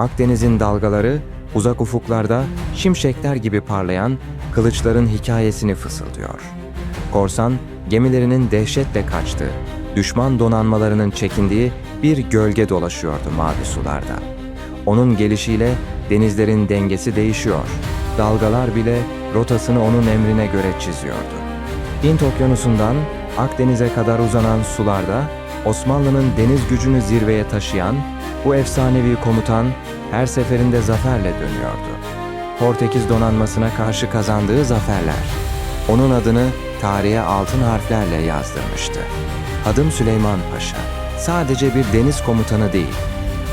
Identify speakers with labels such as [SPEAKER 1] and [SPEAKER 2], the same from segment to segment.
[SPEAKER 1] Akdeniz'in dalgaları uzak ufuklarda şimşekler gibi parlayan kılıçların hikayesini fısıldıyor. Korsan gemilerinin dehşetle kaçtığı, düşman donanmalarının çekindiği bir gölge dolaşıyordu mavi sularda. Onun gelişiyle denizlerin dengesi değişiyor. Dalgalar bile rotasını onun emrine göre çiziyordu. Hint Okyanusu'ndan Akdeniz'e kadar uzanan sularda Osmanlı'nın deniz gücünü zirveye taşıyan bu efsanevi komutan her seferinde zaferle dönüyordu. Portekiz donanmasına karşı kazandığı zaferler onun adını tarihe altın harflerle yazdırmıştı. Adım Süleyman Paşa sadece bir deniz komutanı değil,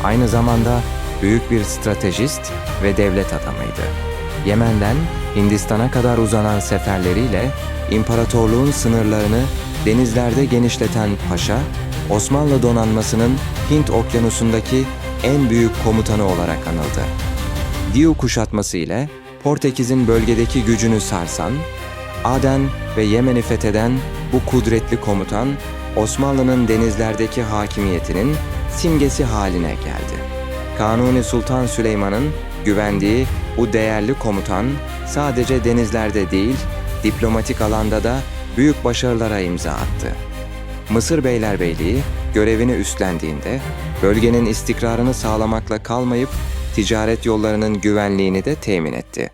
[SPEAKER 1] aynı zamanda büyük bir stratejist ve devlet adamıydı. Yemen'den Hindistan'a kadar uzanan seferleriyle imparatorluğun sınırlarını denizlerde genişleten paşa, Osmanlı donanmasının Hint okyanusundaki en büyük komutanı olarak anıldı. Diu kuşatması ile Portekiz'in bölgedeki gücünü sarsan, Aden ve Yemen'i fetheden bu kudretli komutan, Osmanlı'nın denizlerdeki hakimiyetinin simgesi haline geldi. Kanuni Sultan Süleyman'ın güvendiği bu değerli komutan sadece denizlerde değil, diplomatik alanda da büyük başarılara imza attı. Mısır Beylerbeyliği görevini üstlendiğinde bölgenin istikrarını sağlamakla kalmayıp ticaret yollarının güvenliğini de temin etti.